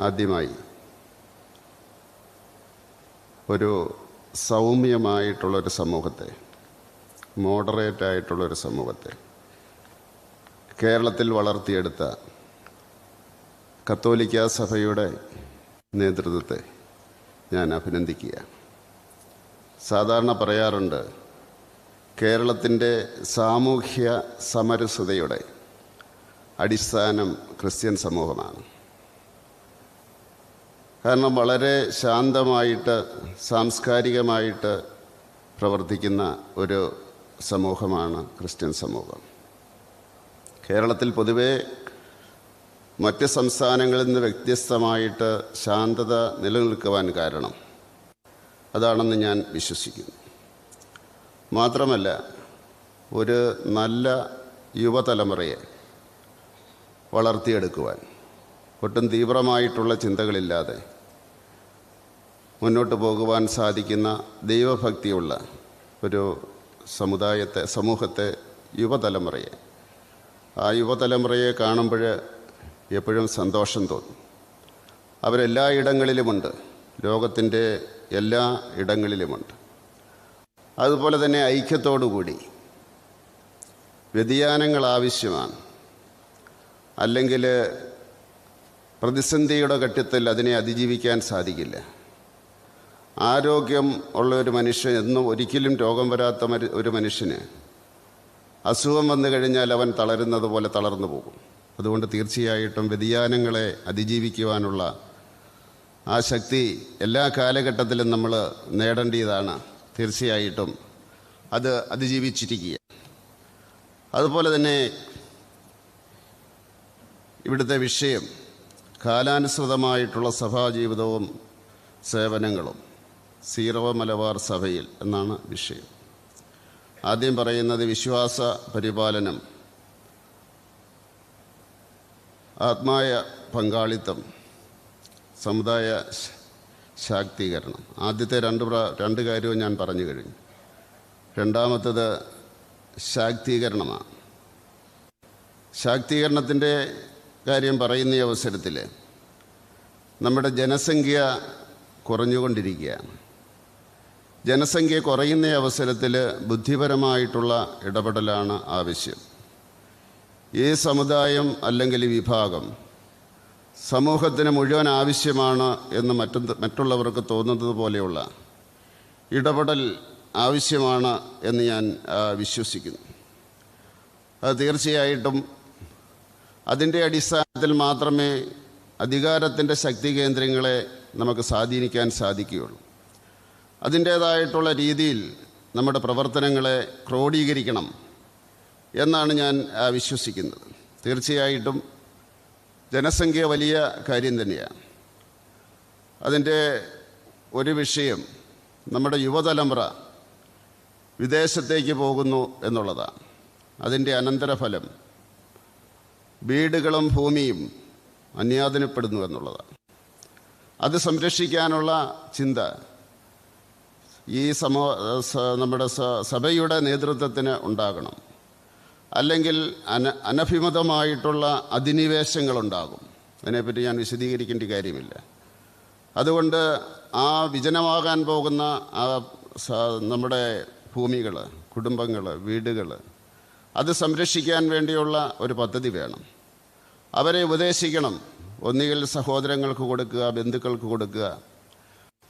ആദ്യമായി. ഒരു സൗമ്യമായിട്ടുള്ളൊരു സമൂഹത്തെ മോഡറേറ്റ് ആയിട്ടുള്ളൊരു സമൂഹത്തെ കേരളത്തിൽ വളർത്തിയെടുത്ത കത്തോലിക്ക സഭയുടെ നേതൃത്വത്തെ ഞാൻ അഭിനന്ദിക്കുക. സാധാരണ പറയാറുണ്ട് കേരളത്തിന്റെ സാമൂഹ്യ സമരസതയുടെ അടിസ്ഥാനം ക്രിസ്ത്യൻ സമൂഹമാണ്. കാരണം വളരെ ശാന്തമായിട്ട് സാംസ്കാരികമായിട്ട് പ്രവർത്തിക്കുന്ന ഒരു സമൂഹമാണ് ക്രിസ്ത്യൻ സമൂഹം. കേരളത്തിൽ പൊതുവേ മറ്റ് സംസ്ഥാനങ്ങളിൽ നിന്ന് വ്യത്യസ്തമായിട്ട് ശാന്തത നിലനിൽക്കുവാൻ കാരണം അതാണെന്ന് ഞാൻ വിശ്വസിക്കുന്നു. മാത്രമല്ല ഒരു നല്ല യുവതലമുറയെ വളർത്തിയെടുക്കുവാൻ ഒട്ടും തീവ്രമായിട്ടുള്ള ചിന്തകളില്ലാതെ മുന്നോട്ട് പോകുവാൻ സാധിക്കുന്ന ദൈവഭക്തിയുള്ള ഒരു സമുദായത്തെ സമൂഹത്തെ യുവതലമുറയെ. ആ യുവതലമുറയെ കാണുമ്പോൾ എപ്പോഴും സന്തോഷം തോന്നും. അവരെല്ലാ ഇടങ്ങളിലുമുണ്ട് ലോകത്തിന്റെ എല്ലാ ഇടങ്ങളിലുമുണ്ട്. അതുപോലെ തന്നെ ഐക്യത്തോടുകൂടി വ്യതിയാനങ്ങൾ ആവശ്യമാണ്. അല്ലെങ്കിൽ പ്രതിസന്ധിയുടെ ഘട്ടത്തിൽ അതിനെ അതിജീവിക്കാൻ സാധിക്കില്ല. ആരോഗ്യം ഉള്ള ഒരു മനുഷ്യൻ എന്നും ഒരിക്കലും രോഗം വരാത്ത ഒരു മനുഷ്യന് അസുഖം വന്നു കഴിഞ്ഞാൽ അവൻ തളരുന്നത് പോലെ തളർന്നു പോകും. അതുകൊണ്ട് തീർച്ചയായിട്ടും വ്യതിയാനങ്ങളെ അതിജീവിക്കുവാനുള്ള ആ ശക്തി എല്ലാ കാലഘട്ടത്തിലും നമ്മൾ നേടേണ്ടതാണ്. തീർച്ചയായിട്ടും അത് അതിജീവിച്ചിരിക്കുക അതുപോലെ തന്നെ ഇവിടുത്തെ വിഷയം കാലാനുസൃതമായിട്ടുള്ള സഭാജീവിതവും സേവനങ്ങളും. സീറവ മലബാർ സഭയിൽ എന്നാണ് വിഷയം. ആദ്യം പറയുന്നത് വിശ്വാസ പരിപാലനം. ആത്മായ പങ്കാളിത്തം. സമുദായ ശാക്തീകരണം. ആദ്യത്തെ രണ്ട് രണ്ട് കാര്യവും ഞാൻ പറഞ്ഞു കഴിഞ്ഞു. രണ്ടാമത്തത് ശാക്തീകരണമാണ്. ശാക്തീകരണത്തിന്റെ കാര്യം പറയുന്ന ഈ അവസരത്തിൽ നമ്മുടെ ജനസംഖ്യ കുറഞ്ഞുകൊണ്ടിരിക്കുകയാണ്. ജനസംഖ്യ കുറയുന്ന അവസരത്തിൽ ബുദ്ധിപരമായിട്ടുള്ള ഇടപെടലാണ് ആവശ്യം ഈ സമുദായം അല്ലെങ്കിൽ വിഭാഗം സമൂഹത്തിന് മുഴുവൻ ആവശ്യമാണ് എന്ന് മറ്റു മറ്റുള്ളവർക്ക് തോന്നുന്നത് പോലെയുള്ള ഇടപെടൽ ആവശ്യമാണ് എന്ന് ഞാൻ വിശ്വസിക്കുന്നു. അത് തീർച്ചയായിട്ടും അതിന്റെ അടിസ്ഥാനത്തിൽ മാത്രമേ അധികാരത്തിന്റെ ശക്തി കേന്ദ്രങ്ങളെ നമുക്ക് സ്വാധീനിക്കാൻ സാധിക്കുകയുള്ളൂ. അതിന്റേതായിട്ടുള്ള രീതിയിൽ നമ്മുടെ പ്രവർത്തനങ്ങളെ ക്രോഡീകരിക്കണം എന്നാണ് ഞാൻ വിശ്വസിക്കുന്നത്. തീർച്ചയായിട്ടും ജനസംഖ്യ വലിയ കാര്യം തന്നെയാണ്. അതിന്റെ ഒരു വിഷയം നമ്മുടെ യുവതലമുറ വിദേശത്തേക്ക് പോകുന്നു എന്നുള്ളതാണ്. അതിന്റെ അനന്തരഫലം വീടുകളും ഭൂമിയും അന്യാധനപ്പെടുന്നു എന്നുള്ളതാണ്. അത് സംരക്ഷിക്കാനുള്ള ചിന്ത ഈ സമൂ നമ്മുടെ സഭയുടെ നേതൃത്വത്തിന് ഉണ്ടാകണം. അല്ലെങ്കിൽ അന അനഭിമതമായിട്ടുള്ള അധിനിവേശങ്ങളുണ്ടാകും. അതിനെപ്പറ്റി ഞാൻ വിശദീകരിക്കേണ്ട കാര്യമില്ല. അതുകൊണ്ട് ആ വിജനമാകാൻ പോകുന്ന ആ നമ്മുടെ ഭൂമികൾ കുടുംബങ്ങൾ വീടുകൾ അത് സംരക്ഷിക്കാൻ വേണ്ടിയുള്ള ഒരു പദ്ധതി വേണം. അവരെ ഉപദേശിക്കണം. ഒന്നുകിൽ സഹോദരങ്ങൾക്ക് കൊടുക്കുക ബന്ധുക്കൾക്ക് കൊടുക്കുക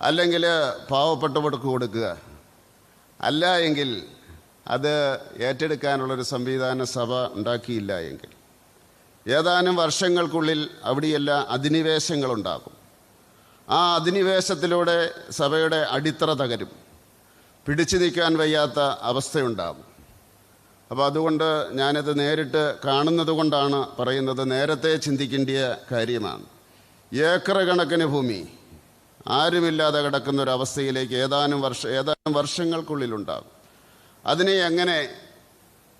അല്ലെങ്കിൽ പാവപ്പെട്ടവർക്ക് കൊടുക്കുക. അല്ല എങ്കിൽ അത് ഏറ്റെടുക്കാനുള്ളൊരു സംവിധാന സഭ ഉണ്ടാക്കിയില്ല എങ്കിൽ. ഏതാനും വർഷങ്ങൾക്കുള്ളിൽ അവിടെയെല്ലാം അധിനിവേശങ്ങളുണ്ടാകും. ആ അധിനിവേശത്തിലൂടെ സഭയുടെ അടിത്തറ തകരും. പിടിച്ചു നിൽക്കാൻ വയ്യാത്ത അവസ്ഥയുണ്ടാകും. അപ്പോൾ അതുകൊണ്ട് ഞാനത് നേരിട്ട് കാണുന്നത് കൊണ്ടാണ് പറയുന്നത് നേരത്തെ ചിന്തിക്കേണ്ട കാര്യമാണ്. ഏക്കർ കണക്കിന് ഭൂമി ആരുമില്ലാതെ കിടക്കുന്ന ഒരു അവസ്ഥയിലേക്ക് ഏതാനും വർഷ ഏതാനും വർഷങ്ങൾക്കുള്ളിലുണ്ടാകും. അതിനെ എങ്ങനെ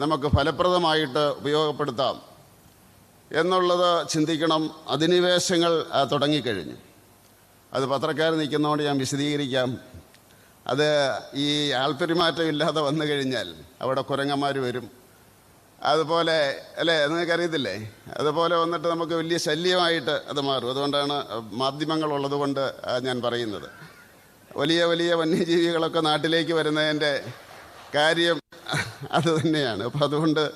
നമുക്ക് ഫലപ്രദമായിട്ട് ഉപയോഗപ്പെടുത്താം എന്നുള്ളത് ചിന്തിക്കണം. അധിനിവേശങ്ങൾ തുടങ്ങിക്കഴിഞ്ഞു. അത് പത്രക്കാർ നിൽക്കുന്നതുകൊണ്ട് ഞാൻ വിശദീകരിക്കാം. അത് ഈ ആൾപ്പെരുമാറ്റം ഇല്ലാതെ വന്നു കഴിഞ്ഞാൽ അവിടെ കുരങ്ങന്മാർ വരും. അതുപോലെ അല്ലേ നിങ്ങൾക്ക് അറിയത്തില്ലേ അതുപോലെ വന്നിട്ട് നമുക്ക് വലിയ ശല്യമായിട്ട് അത് മാറും. അതുകൊണ്ടാണ് മാധ്യമങ്ങൾ ഉള്ളതുകൊണ്ട് ഞാൻ പറയുന്നത്. വലിയ വലിയ വന്യജീവികളൊക്കെ നാട്ടിലേക്ക് വരുന്നതിന്റെ കാര്യം അത് തന്നെയാണ്. അപ്പോൾ അതുകൊണ്ട്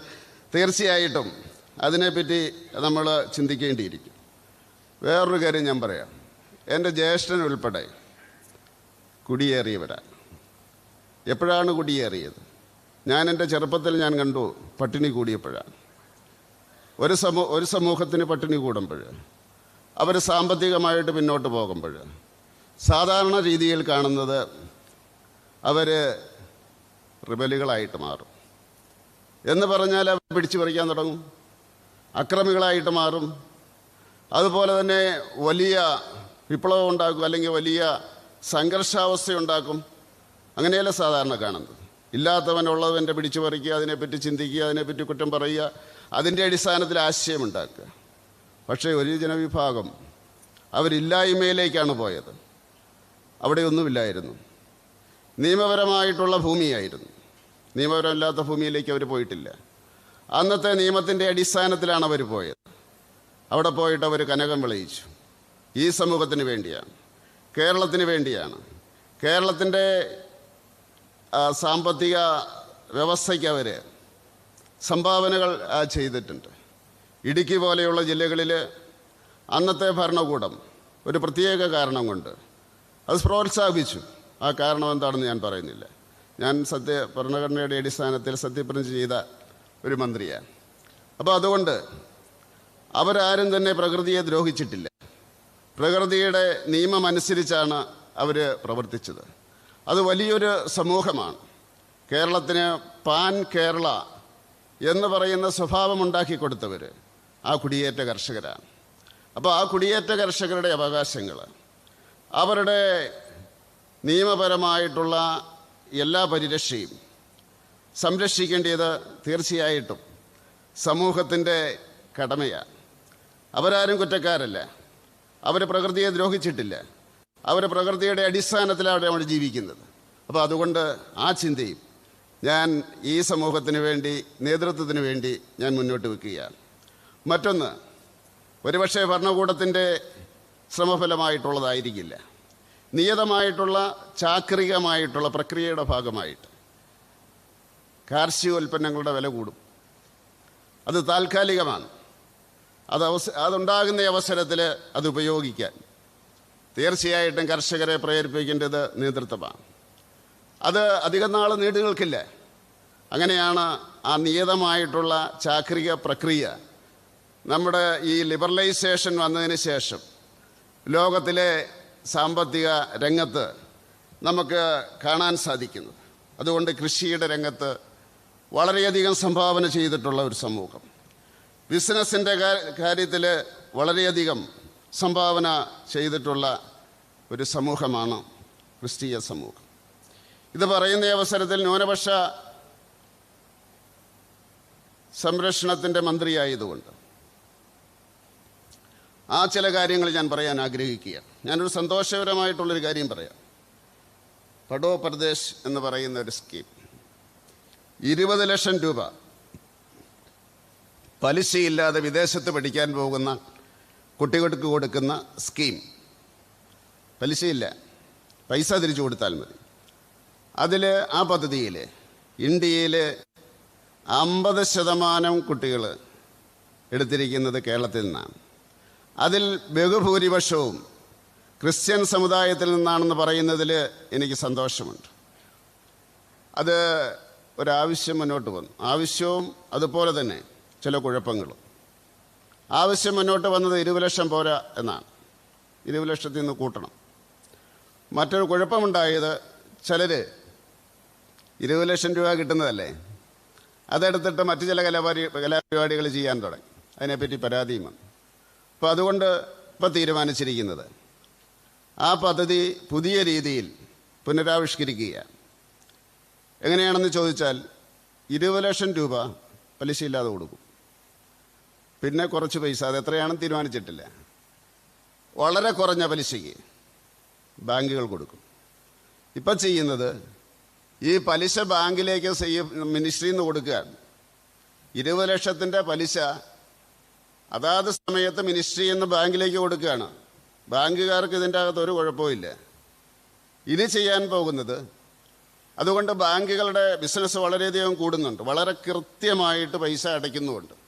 തീർച്ചയായിട്ടും അതിനെപ്പറ്റി നമ്മൾ ചിന്തിക്കേണ്ടിയിരിക്കും. വേറൊരു കാര്യം ഞാൻ പറയാം. എന്റെ ജ്യേഷ്ഠൻ ഉൾപ്പെടെ കുടിയേറിയവരാണ്. എപ്പോഴാണ് കുടിയേറിയത്? ഞാൻ എന്റെ ചെറുപ്പത്തിൽ ഞാൻ കണ്ടു പട്ടിണി കൂടിയപ്പോഴാണ് ഒരു സമൂ ഒരു സമൂഹത്തിന് പട്ടിണി കൂടുമ്പോൾ അവർ സാമ്പത്തികമായിട്ട് പിന്നോട്ട് പോകുമ്പോൾ സാധാരണ രീതിയിൽ കാണുന്നത് അവർ റിബലുകളായിട്ട് മാറും. എന്ന് പറഞ്ഞാൽ അവർ പിടിച്ചു പറിക്കാൻ തുടങ്ങും. അക്രമികളായിട്ട് മാറും. അതുപോലെ തന്നെ വലിയ വിപ്ലവം ഉണ്ടാക്കും അല്ലെങ്കിൽ വലിയ സംഘർഷാവസ്ഥ ഉണ്ടാക്കും. അങ്ങനെയല്ല സാധാരണ കാണുന്നത്. ഇല്ലാത്തവനുള്ളവന്റെ പിടിച്ചു പറിക്കുക അതിനെപ്പറ്റി ചിന്തിക്കുക അതിനെപ്പറ്റി കുറ്റം പറയുക അതിന്റെ അടിസ്ഥാനത്തിൽ ആശയമുണ്ടാക്കുക. പക്ഷേ ഒരു ജനവിഭാഗം അവരില്ലായ്മയിലേക്കാണ് പോയത്. അവിടെ ഒന്നുമില്ലായിരുന്നു നിയമപരമായിട്ടുള്ള ഭൂമിയായിരുന്നു. നിയമപരമില്ലാത്ത ഭൂമിയിലേക്ക് അവർ പോയിട്ടില്ല. അന്നത്തെ നിയമത്തിന്റെ അടിസ്ഥാനത്തിലാണ് അവർ പോയത്. അവിടെ പോയിട്ട് അവർ കനകം വിളയിച്ചു. ഈ സമൂഹത്തിന് വേണ്ടിയാണ്. കേരളത്തിന് വേണ്ടിയാണ്. കേരളത്തിന്റെ സാമ്പത്തിക വ്യവസ്ഥയ്ക്ക് അവർ സംഭാവനകൾ ചെയ്തിട്ടുണ്ട്. ഇടുക്കി പോലെയുള്ള ജില്ലകളിൽ അന്നത്തെ ഭരണകൂടം ഒരു പ്രത്യേക കാരണം കൊണ്ട് അത് പ്രോത്സാഹിപ്പിച്ചു. ആ കാരണം എന്താണെന്ന് ഞാൻ പറയുന്നില്ല. ഞാൻ സത്യ ഭരണഘടനയുടെ അടിസ്ഥാനത്തിൽ സത്യപ്രതിജ്ഞ ചെയ്ത ഒരു മന്ത്രിയാണ്. അപ്പോൾ അതുകൊണ്ട് അവരാരും തന്നെ പ്രകൃതിയെ ദ്രോഹിച്ചിട്ടില്ല. പ്രകൃതിയുടെ നിയമം അനുസരിച്ചാണ് അവർ പ്രവർത്തിച്ചത്. അത് വലിയൊരു സമൂഹമാണ്. കേരളത്തിന് പാൻ കേരള എന്ന് പറയുന്ന സ്വഭാവം ഉണ്ടാക്കി കൊടുത്തവർ ആ കുടിയേറ്റ കർഷകരാണ്. അപ്പോൾ ആ കുടിയേറ്റ കർഷകരുടെ അവകാശങ്ങൾ അവരുടെ നിയമപരമായിട്ടുള്ള എല്ലാ പരിരക്ഷയും സംരക്ഷിക്കേണ്ടത് തീർച്ചയായിട്ടും സമൂഹത്തിന്റെ കടമയാണ്. അവരാരും കുറ്റക്കാരല്ല. അവർ പ്രകൃതിയെ ദ്രോഹിച്ചിട്ടില്ല. അവർ പ്രകൃതിയുടെ അടിസ്ഥാനത്തിലാണ് അവർ ജീവിക്കുന്നത്. അപ്പോൾ അതുകൊണ്ട് ആ ചിന്തയും ഞാൻ ഈ സമൂഹത്തിന് വേണ്ടി നേതൃത്വത്തിന് വേണ്ടി ഞാൻ മുന്നോട്ട് വെക്കുകയാണ്. മറ്റൊന്ന് ഒരുപക്ഷെ ഭരണകൂടത്തിന്റെ ശ്രമഫലമായിട്ടുള്ളതായിരിക്കില്ല. നിയതമായിട്ടുള്ള ചാക്രികമായിട്ടുള്ള പ്രക്രിയയുടെ ഭാഗമായിട്ട് കാർഷിക ഉൽപ്പന്നങ്ങളുടെ വില കൂടും. അത് താൽക്കാലികമാണ്. അത് അവസ അതുണ്ടാകുന്ന അവസരത്തിൽ അത് ഉപയോഗിക്കാൻ തീർച്ചയായിട്ടും കർഷകരെ പ്രേരിപ്പിക്കേണ്ടത് നേതൃത്വമാണ്. അത് അധികം നാൾ നീണ്ടു നിൽക്കില്ല അങ്ങനെയാണ് ആ നിയതമായിട്ടുള്ള ചാക്രിക പ്രക്രിയ നമ്മുടെ ഈ ലിബറലൈസേഷൻ വന്നതിന് ശേഷം ലോകത്തിലെ സാമ്പത്തിക രംഗത്ത് നമുക്ക് കാണാൻ സാധിക്കുന്നത്. അതുകൊണ്ട് കൃഷിയുടെ രംഗത്ത് വളരെയധികം സംഭാവന ചെയ്തിട്ടുള്ള ഒരു സമൂഹം. ബിസിനസ്സിന്റെ കാര്യത്തിൽ വളരെയധികം സംഭാവന ചെയ്തിട്ടുള്ള ഒരു സമൂഹമാണ് ക്രിസ്തീയ സമൂഹം. ഇത് പറയുന്ന അവസരത്തിൽ ന്യൂനപക്ഷ സംരക്ഷണത്തിന്റെ മന്ത്രിയായതുകൊണ്ട് ആ ചില കാര്യങ്ങൾ ഞാൻ പറയാൻ ആഗ്രഹിക്കുക ഞാനൊരു സന്തോഷകരമായിട്ടുള്ളൊരു കാര്യം പറയാം. പടോ പ്രദേശ് എന്ന് പറയുന്ന ഒരു സ്കീം. ഇരുപത് ലക്ഷം രൂപ പലിശയില്ലാതെ വിദേശത്ത് പഠിക്കാൻ പോകുന്ന കുട്ടികൾക്ക് കൊടുക്കുന്ന സ്കീം. പലിശയില്ല. പൈസ തിരിച്ചു കൊടുത്താൽ മതി. അതിൽ ആ പദ്ധതിയിൽ ഇന്ത്യയിൽ അമ്പത് ശതമാനം കുട്ടികൾ എടുത്തിരിക്കുന്നത് കേരളത്തിൽ നിന്നാണ്. അതിൽ ബഹുഭൂരിപക്ഷവും ക്രിസ്ത്യൻ സമുദായത്തിൽ നിന്നാണെന്ന് പറയുന്നതിൽ എനിക്ക് സന്തോഷമുണ്ട്. അത് ഒരാവശ്യം മുന്നോട്ട് വന്നു. ആവശ്യവും അതുപോലെ തന്നെ ചില കുഴപ്പങ്ങളും. ആവശ്യം മുന്നോട്ട് വന്നത് ഇരുപത് ലക്ഷം പോരാ എന്നാണ്. ഇരുപത് ലക്ഷത്തിൽ നിന്ന് കൂട്ടണം. മറ്റൊരു കുഴപ്പമുണ്ടായത് ചിലർ ഇരുപത് ലക്ഷം രൂപ കിട്ടുന്നതല്ലേ? അതെടുത്തിട്ട് മറ്റു ചില കലാപരി കലാപരിപാടികൾ ചെയ്യാൻ തുടങ്ങി. അതിനെപ്പറ്റി പരാതിയും വന്നു. അപ്പോൾ അതുകൊണ്ട് ഇപ്പോൾ തീരുമാനിച്ചിരിക്കുന്നത് ആ പദ്ധതി പുതിയ രീതിയിൽ പുനരാവിഷ്കരിക്കുകയാണ്. എങ്ങനെയാണെന്ന് ചോദിച്ചാൽ ഇരുപത് ലക്ഷം രൂപ പലിശയില്ലാതെ കൊടുക്കും. പിന്നെ കുറച്ച് പൈസ. അത് എത്രയാണെന്ന് തീരുമാനിച്ചിട്ടില്ല. വളരെ കുറഞ്ഞ പലിശയ്ക്ക് ബാങ്കുകൾ കൊടുക്കും. ഇപ്പം ചെയ്യുന്നത് ഈ പലിശ ബാങ്കിലേക്ക് മിനിസ്ട്രിയിൽ നിന്ന് കൊടുക്കുകയാണ്. ഇരുപത് ലക്ഷത്തിന്റെ പലിശ അതാത് സമയത്ത് മിനിസ്ട്രിയിൽ നിന്ന് ബാങ്കിലേക്ക് കൊടുക്കുകയാണ്. ബാങ്കുകാർക്ക് ഇതിന്റെ അകത്ത് ഒരു കുഴപ്പമില്ല ഇനി ചെയ്യാൻ പോകുന്നത് അതുകൊണ്ട് ബാങ്കുകളുടെ ബിസിനസ് വളരെയധികം കൂടുന്നുണ്ട്. വളരെ കൃത്യമായിട്ട് പൈസ അടയ്ക്കുന്നുമുണ്ട്.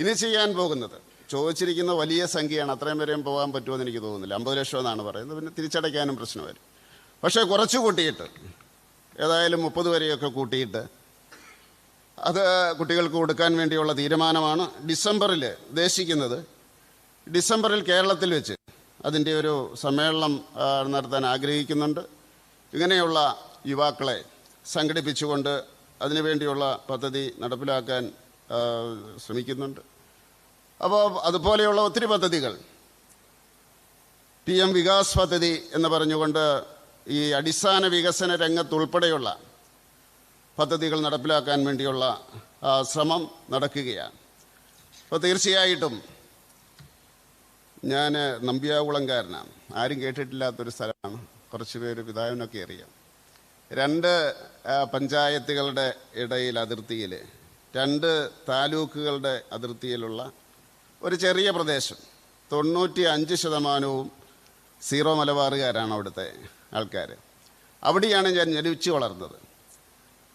ഇനി ചെയ്യാൻ പോകുന്നത്. ചോദിച്ചിരിക്കുന്ന വലിയ സംഖ്യയാണ് അത്രയും വരെയും പോകാൻ പറ്റുമെന്ന് എനിക്ക് തോന്നുന്നില്ല. അമ്പത് ലക്ഷം എന്നാണ് പറയുന്നത്. പിന്നെ തിരിച്ചടയ്ക്കാനും പ്രശ്നം വരും പക്ഷേ കുറച്ച് കൂട്ടിയിട്ട് ഏതായാലും മുപ്പത് വരെയൊക്കെ കൂട്ടിയിട്ട് അത് കുട്ടികൾക്ക് കൊടുക്കാൻ വേണ്ടിയുള്ള തീരുമാനമാണ് ഡിസംബറിൽ ഉദ്ദേശിക്കുന്നത്. ഡിസംബറിൽ കേരളത്തിൽ വെച്ച് അതിന്റെ ഒരു സമ്മേളനം നടത്താൻ ആഗ്രഹിക്കുന്നുണ്ട്. ഇങ്ങനെയുള്ള യുവാക്കളെ സംഘടിപ്പിച്ചുകൊണ്ട് അതിനുവേണ്ടിയുള്ള പദ്ധതി നടപ്പിലാക്കാൻ ശ്രമിക്കുന്നുണ്ട്. അപ്പോൾ അതുപോലെയുള്ള ഒത്തിരി പദ്ധതികൾ. പി എം വികാസ് പദ്ധതി എന്ന് പറഞ്ഞുകൊണ്ട് ഈ അടിസ്ഥാന വികസന രംഗത്തുൾപ്പെടെയുള്ള പദ്ധതികൾ നടപ്പിലാക്കാൻ വേണ്ടിയുള്ള ശ്രമം നടക്കുകയാണ്. അപ്പോൾ തീർച്ചയായിട്ടും ഞാൻ നമ്പ്യാകുളംകാരനാണ്. ആരും കേട്ടിട്ടില്ലാത്തൊരു സ്ഥലമാണ്. കുറച്ച് പേര് പിതാവിനൊക്കെ അറിയാം. രണ്ട് പഞ്ചായത്തുകളുടെ ഇടയിൽ അതിർത്തിയിൽ രണ്ട് താലൂക്കുകളുടെ അതിർത്തിയിലുള്ള ഒരു ചെറിയ പ്രദേശം. തൊണ്ണൂറ്റി അഞ്ച് ശതമാനവും സീറോ മലബാറുകാരാണ് അവിടുത്തെ ആൾക്കാർ അവിടെയാണ് ഞാൻ ജനിച്ചു വളർന്നത്.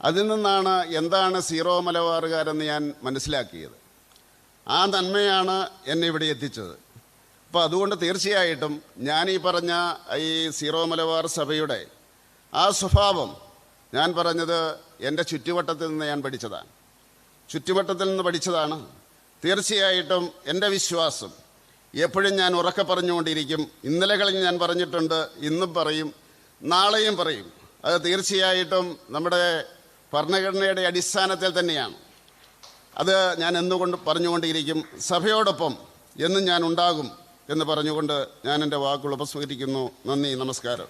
അതിൽ നിന്നാണ് എന്താണ് സീറോ മലബാറുകാരെന്ന് ഞാൻ മനസ്സിലാക്കിയത്. ആ നന്മയാണ് എന്നെ ഇവിടെ എത്തിച്ചത്. അപ്പോൾ അതുകൊണ്ട് തീർച്ചയായിട്ടും ഞാൻ ഈ പറഞ്ഞ ഈ സീറോ മലബാർ സഭയുടെ ആ സ്വഭാവം ഞാൻ പറഞ്ഞത് എന്റെ ചുറ്റുവട്ടത്തിൽ നിന്ന് ഞാൻ പഠിച്ചതാണ്. ചുറ്റുവട്ടത്തിൽ നിന്ന് പഠിച്ചതാണ്. തീർച്ചയായിട്ടും എന്റെ വിശ്വാസം. എപ്പോഴും ഞാൻ ഉറക്കെ പറഞ്ഞുകൊണ്ടിരിക്കും. ഇന്നലകളിൽ ഞാൻ പറഞ്ഞിട്ടുണ്ട് ഇന്നും പറയും നാളെയും പറയും. അത് തീർച്ചയായിട്ടും നമ്മുടെ ഭരണഘടനയുടെ അടിസ്ഥാനത്തിൽ തന്നെയാണ്. അത് ഞാൻ എന്തുകൊണ്ട് പറഞ്ഞുകൊണ്ടിരിക്കും? സഭയോടൊപ്പം എന്നും ഞാൻ ഉണ്ടാകും എന്ന് പറഞ്ഞുകൊണ്ട് ഞാൻ എന്റെ വാക്കുകൾ ഉപസ്മരിക്കുന്നു നന്ദി നമസ്കാരം.